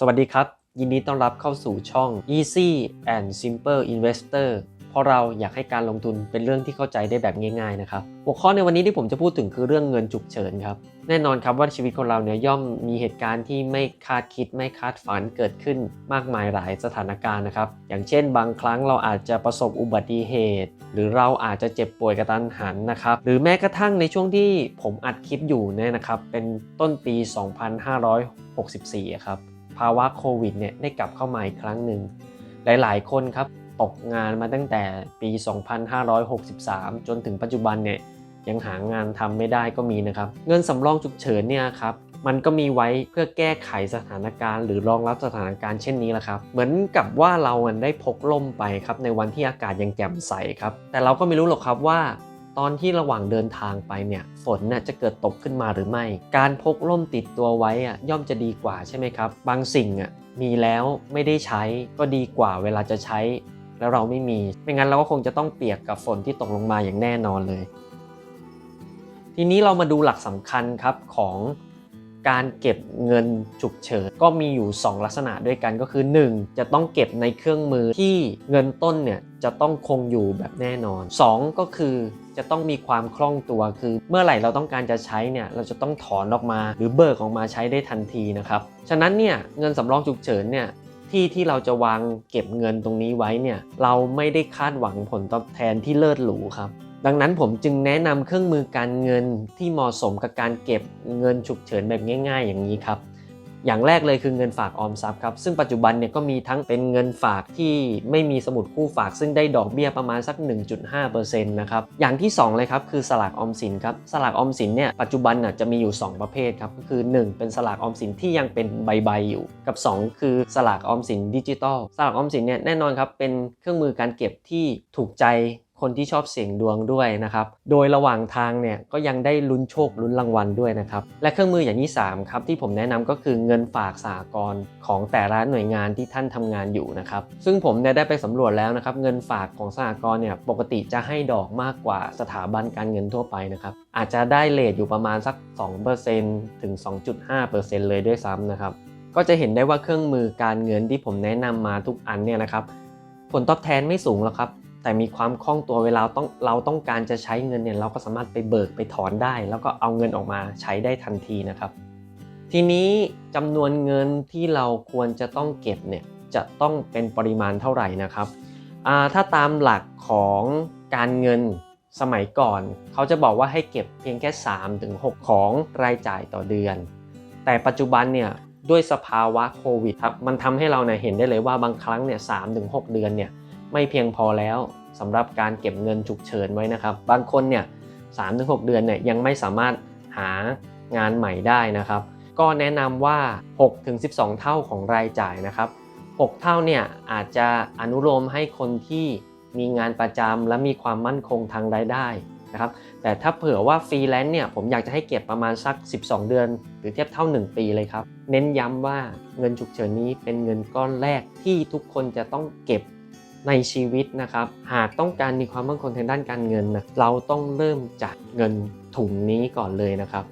สวัสดีครับ ยินดีต้อนรับเข้าสู่ช่อง Easy and Simple Investor เพราะเราอยากให้การลงทุนเป็นเรื่องที่เข้าใจได้แบบง่ายๆนะครับ หัวข้อในวันนี้ที่ผมจะพูดถึงคือเรื่องเงินฉุกเฉินครับ แน่นอนครับว่าชีวิตคนเราเนี่ยย่อมมีเหตุการณ์ที่ไม่คาดคิดไม่คาดฝันเกิดขึ้นมากมายหลายสถานการณ์นะครับ อย่างเช่น บางครั้งเราอาจจะประสบอุบัติเหตุ หรือเราอาจจะเจ็บป่วยกระตันหันนะครับ หรือแม้กระทั่งในช่วงที่ผมอัดคลิปอยู่เนี่ยนะครับ เป็นต้นปี 2564อะครับ ภาวะโควิดเนี่ยได้กลับเข้ามาอีกครั้งหนึ่ง หลายๆ คนครับตกงานมาตั้งแต่ปี 2563 จนถึงปัจจุบันเนี่ยยังหางานทำไม่ได้ก็มีนะครับ เงินสำรองฉุกเฉินเนี่ยครับมันก็มีไว้เพื่อแก้ไขสถานการณ์ หรือรองรับสถานการณ์เช่นนี้แหละครับ เหมือนกับว่าเราได้พกล่มไปครับในวันที่อากาศยังแจ่มใสครับ แต่เราก็ไม่รู้หรอกครับว่า ตอนที่ระหว่างเดินทางไปเนี่ยฝนน่ะจะเกิดตกขึ้นมาหรือไม่ การพกร่มติดตัวไว้อะย่อมจะดีกว่าใช่ไหมครับ บางสิ่งอะมีแล้วไม่ได้ใช้ก็ดีกว่าเวลาจะใช้ แล้วเราไม่มี ไม่งั้นเราก็คงจะต้องเปียกกับฝนที่ตกลงมาอย่างแน่นอนเลย ทีนี้เรามาดูหลักสำคัญครับของการเก็บเงินฉุกเฉินก็มีอยู่ 2 ลักษณะด้วยกันก็คือ 1. จะต้องเก็บในเครื่องมือที่เงินต้นเนี่ยจะต้องคงอยู่แบบแน่นอน 2 ก็คือ จะต้องมีความคล่องตัวคือ เมื่อไหร่เราต้องการจะใช้เนี่ยเราจะต้องถอนออกมา หรือเบิกออกมาใช้ได้ทันทีนะครับฉะนั้นเนี่ยเงินสำรองฉุกเฉินเนี่ยที่ที่เราจะวางเก็บเงินตรงนี้ไว้เนี่ยเราไม่ได้คาดหวังผลตอบแทนที่เลิศหรูครับดังนั้นผมจึงแนะนำเครื่องมือการเงินที่เหมาะสมกับการเก็บเงินฉุกเฉินแบบง่าย ๆ อย่างนี้ครับ อย่างแรกเลยคือเงินฝากออมทรัพย์ครับ ซึ่งปัจจุบันเนี่ยก็มีทั้งเป็นเงินฝากที่ไม่มีสมุดคู่ฝาก ซึ่งได้ดอกเบี้ยประมาณสัก 1.5%นะครับ อย่างที่ 2 เลยครับคือสลากออมสินครับ สลากออมสินเนี่ยปัจจุบันน่ะจะมีอยู่ 2 ประเภทครับ ก็คือ 1 เป็นสลากออมสินที่ยังเป็นใบๆอยู่ กับ 2 คือสลากออมสินดิจิตอล สลากออมสินเนี่ยแน่นอนครับเป็นเครื่องมือการเก็บที่ถูกใจ คนที่ชอบเสี่ยงดวงด้วยนะครับ โดยระหว่างทางเนี่ยก็ยังได้ลุ้นโชคลุ้นรางวัลด้วยนะครับ และเครื่องมืออย่างที่3ครับที่ผมแนะนำก็คือเงินฝากสหกรณ์ของแต่ละหน่วยงานที่ท่านทำงานอยู่นะครับ ซึ่งผมเนี่ยได้ไปสำรวจแล้วนะครับ เงินฝากของสหกรณ์เนี่ยปกติจะให้ดอกมากกว่าสถาบันการเงินทั่วไปนะครับ อาจจะได้เลทอยู่ประมาณสัก 2%ถึง 2.5%เลยด้วยซ้ำนะครับ ก็จะเห็นได้ว่าเครื่องมือการเงินที่ผมแนะนำมาทุกอันเนี่ยนะครับ ผลตอบแทนไม่สูงหรอกครับ แต่มีความคล่องตัวเวลาต้องเราต้องการจะใช้เงินเนี่ยเราก็สามารถไปเบิกไปถอนได้ แล้วก็เอาเงินออกมาใช้ได้ทันทีนะครับ ทีนี้จำนวนเงินที่เราควรจะต้องเก็บเนี่ยจะต้องเป็นปริมาณเท่าไหร่นะครับถ้าตามหลักของการเงินสมัยก่อน เขาจะบอกว่าให้เก็บเพียงแค่ 3-6 ของรายจ่ายต่อเดือน แต่ปัจจุบันเนี่ยด้วยสภาวะโควิดครับมันทำให้เราเนี่ยเห็นได้เลยว่าบางครั้งเนี่ย3-6เดือนเนี่ย ไม่เพียงพอแล้วสำหรับการเก็บเงินฉุกเฉินไว้นะครับ บางคนเนี่ยสามถึงหเดือนเนี่ยยังไม่สามารถหางานใหม่ได้นะครับ ก็แนะนำว่า 6 ถึง 12 เท่าของรายจ่ายนะครับ 6 เท่าเนี่ยอาจจะอนุโลมให้คนที่มีงานประจำและมีความมั่นคงทางรายได้นะครับ แต่ถ้าเผื่อว่าฟรีแลนซ์เนี่ยผมอยากจะให้เก็บประมาณสัก 12 เดือน หรือเทียบเท่า 1 ปีเลยครับ เน้นย้ำว่าเงินฉุกเฉินนี้เป็นเงินก้อนแรกที่ทุกคนจะต้องเก็บ ในชีวิตนะครับ หากต้องการมีความมั่นคงทางด้านการเงินนะเราต้องเริ่มจากเงินถุงนี้ก่อนเลยนะครับ